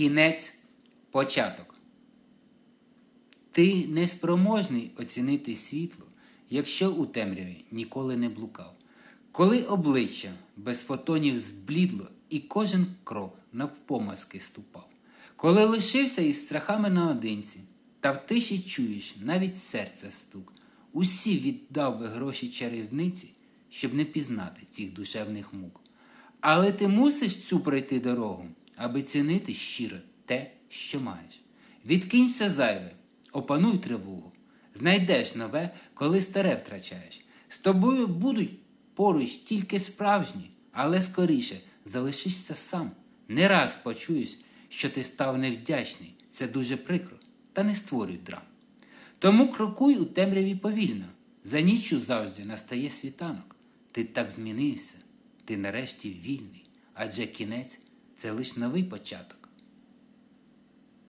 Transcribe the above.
Кінець початок. Ти неспроможний оцінити світло, якщо у темряві ніколи не блукав. Коли обличчя без фотонів зблідло і кожен крок навпомазки ступав. Коли лишився із страхами наодинці, та в тиші чуєш навіть серце стук, усі віддав би гроші чарівниці, щоб не пізнати цих душевних мук. Але ти мусиш цю пройти дорогу, аби цінити щиро те, що маєш. Відкинь все зайве, опануй тривогу, знайдеш нове, коли старе втрачаєш. З тобою будуть поруч тільки справжні, але скоріше залишишся сам. Не раз почуєш, що ти став невдячний. Це дуже прикро, та не створюй драм. Тому крокуй у темряві повільно. За ніччю завжди настає світанок. Ти так змінився, ти нарешті вільний, адже кінець це лише новий початок.